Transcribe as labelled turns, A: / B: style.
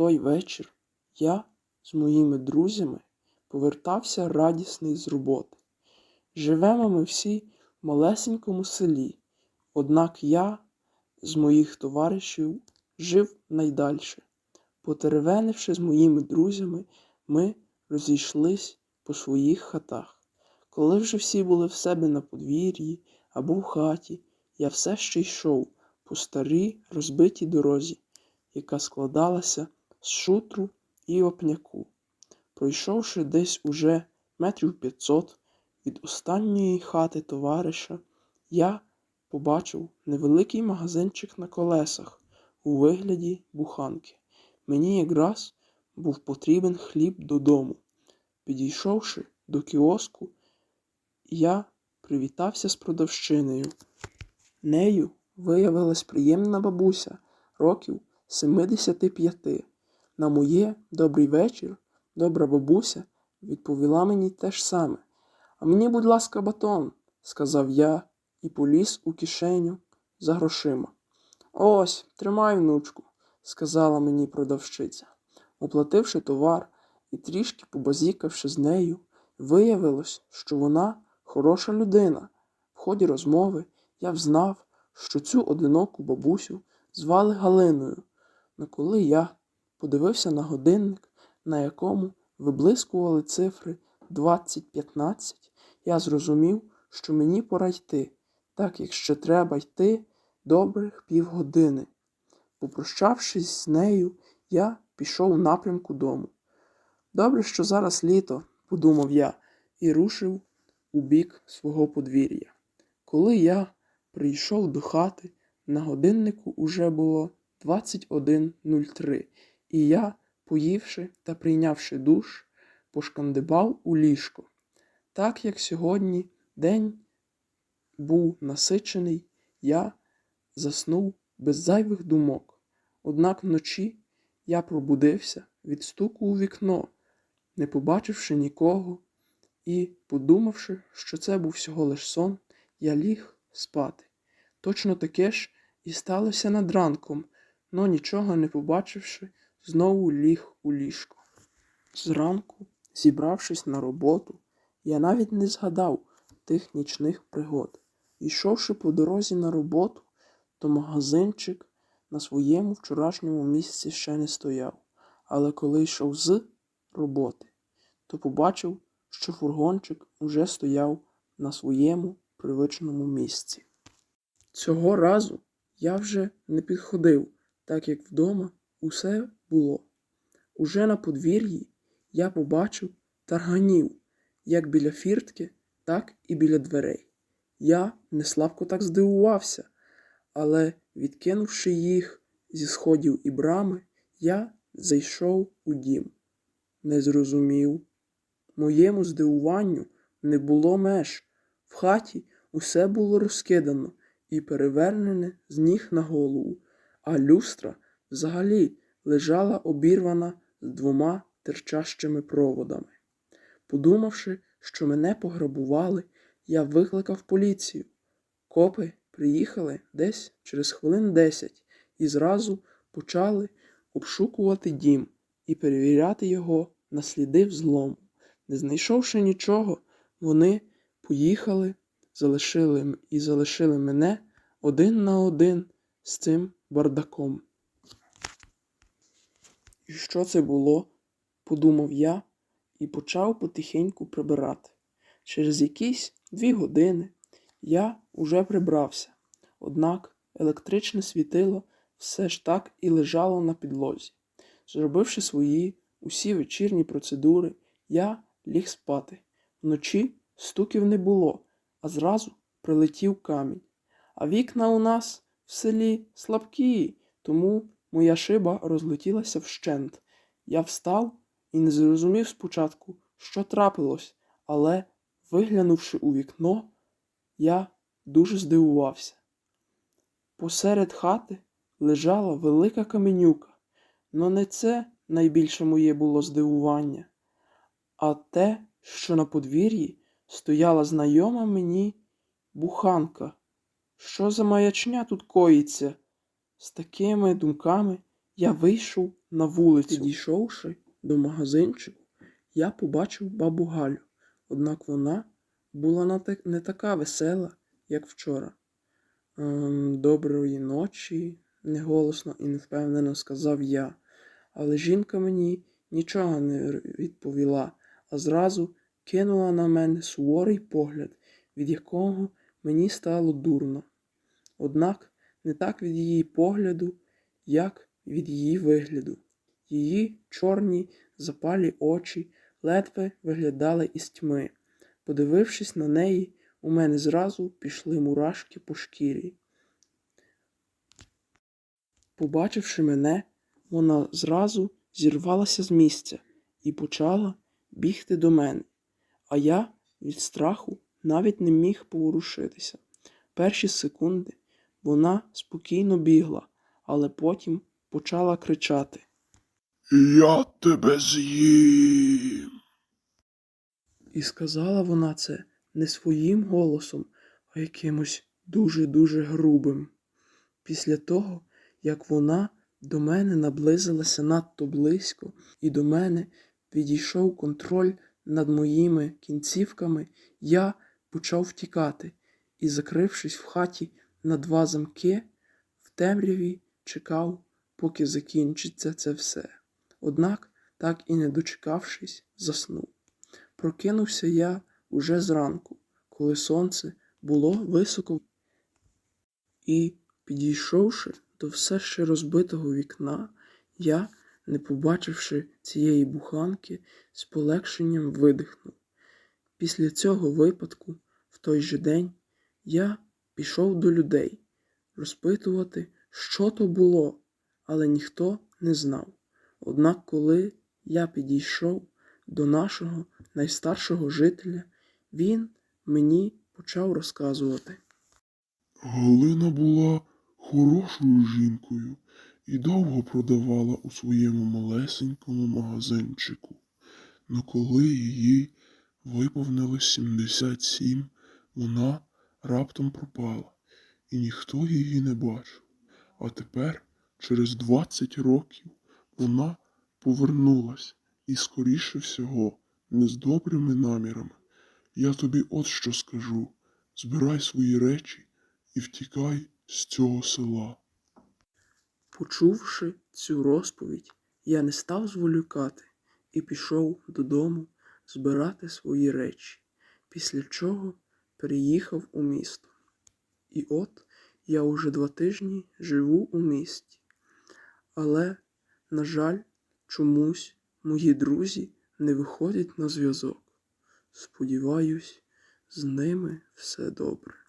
A: той вечір я з моїми друзями повертався радісний з роботи. Живемо ми всі в малесенькому селі, однак я з моїх товаришів жив найдальше. Потеревенивши з моїми друзями, ми розійшлись по своїх хатах. Коли вже всі були в себе на подвір'ї або в хаті, я все ще йшов по старій розбитій дорозі, яка складалася з шутру і опняку. Пройшовши десь уже метрів п'ятсот від останньої хати товариша, я побачив невеликий магазинчик на колесах у вигляді буханки. Мені якраз був потрібен хліб додому. Підійшовши до кіоску, я привітався з продавщинею. Нею виявилась приємна бабуся років 75. На моє добрий вечір добра бабуся відповіла мені те ж саме. А мені, будь ласка, батон, сказав я і поліз у кишеню за грошима. Ось, тримай, внучку, сказала мені продавщиця. Оплативши товар і трішки побазікавши з нею, виявилось, що вона хороша людина. В ході розмови я взнав, що цю одиноку бабусю звали Галиною. Но коли я подивився на годинник, на якому виблискували цифри 2015, я зрозумів, що мені пора йти, так як ще треба йти добрих півгодини. Попрощавшись з нею, я пішов у напрямку дому. Добре, що зараз літо, подумав я, і рушив у бік свого подвір'я. Коли я прийшов до хати, на годиннику уже було 21.03, і я, поївши та прийнявши душ, пошкандибав у ліжко. Так як сьогодні день був насичений, я заснув без зайвих думок. Однак вночі я пробудився від стуку у вікно, не побачивши нікого, і, подумавши, що це був всього лиш сон, я ліг спати. Точно таке ж і сталося над ранком, но нічого не побачивши, знову ліг у ліжко. Зранку, зібравшись на роботу, я навіть не згадав тих нічних пригод. Ішовши по дорозі на роботу, то магазинчик на своєму вчорашньому місці ще не стояв. Але коли йшов з роботи, то побачив, що фургончик уже стояв на своєму привичному місці. Цього разу я вже не підходив, так як вдома усе було. Уже на подвір'ї я побачив тарганів як біля фіртки, так і біля дверей. Я неслабко так здивувався, але, відкинувши їх зі сходів і брами, я зайшов у дім. Не зрозумів. Моєму здивуванню не було меж. В хаті усе було розкидано і перевернене з ніг на голову, а люстра взагалі лежала обірвана з двома терчащими проводами. Подумавши, що мене пограбували, я викликав поліцію. Копи приїхали десь через хвилин десять і зразу почали обшукувати дім і перевіряти його на сліди взлому. Не знайшовши нічого, вони поїхали залишили, і залишили мене один на один з цим бардаком. І що це було? подумав я і почав потихеньку прибирати. Через якісь дві години я уже прибрався, однак електричне світило все ж так і лежало на підлозі. Зробивши свої усі вечірні процедури, я ліг спати. Вночі стуків не було, а зразу прилетів камінь. А вікна у нас в селі слабкі, тому моя шиба розлетілася вщент. Я встав і не зрозумів спочатку, що трапилось, але, виглянувши у вікно, я дуже здивувався. Посеред хати лежала велика каменюка, но не це найбільше моє було здивування, а те, що на подвір'ї стояла знайома мені буханка. Що за маячня тут коїться? З такими думками Я вийшов на вулицю. Підійшовши до магазинчику, я побачив бабу Галю, однак вона була не така весела, як вчора. «Ем, Доброї ночі, неголосно і невпевнено сказав я, але жінка мені нічого не відповіла, а зразу кинула на мене суворий погляд, від якого мені стало дурно. Однак не так від її погляду, як від її вигляду. Її чорні запалі очі ледве виглядали із тьми. Подивившись на неї, у мене зразу пішли мурашки по шкірі. Побачивши мене, вона зразу зірвалася з місця і почала бігти до мене, а я від страху навіть не міг поворушитися. Перші секунди вона спокійно бігла, але потім почала кричати.
B: Я тебе з'їм.
A: І сказала вона це не своїм голосом, а якимось дуже-дуже грубим. Після того, як вона до мене наблизилася надто близько, і до мене підійшов контроль над моїми кінцівками, я почав втікати і, закрившись в хаті на два замки, в темряві чекав, поки закінчиться це все. Однак, так і не дочекавшись, заснув. Прокинувся я уже зранку, коли сонце було високо, і, підійшовши до все ще розбитого вікна, я, не побачивши цієї буханки, з полегшенням видихнув. Після цього випадку, в той же день, я пішов до людей розпитувати, що то було, але ніхто не знав. Однак, коли я підійшов до нашого найстаршого жителя, він мені почав розказувати.
B: Галина була хорошою жінкою і довго продавала у своєму малесенькому магазинчику. Но коли їй виповнилось 77, вона раптом пропала, і ніхто її не бачив. А тепер, через 20 років, вона повернулась і, скоріше всього, не з добрими намірами. Я тобі от що скажу: збирай свої речі і втікай з цього села.
A: Почувши цю розповідь, я не став зволікати і пішов додому збирати свої речі, після чого переїхав у місто. І от я уже два тижні живу у місті. Але, на жаль, чомусь мої друзі не виходять на зв'язок. Сподіваюсь, з ними все добре.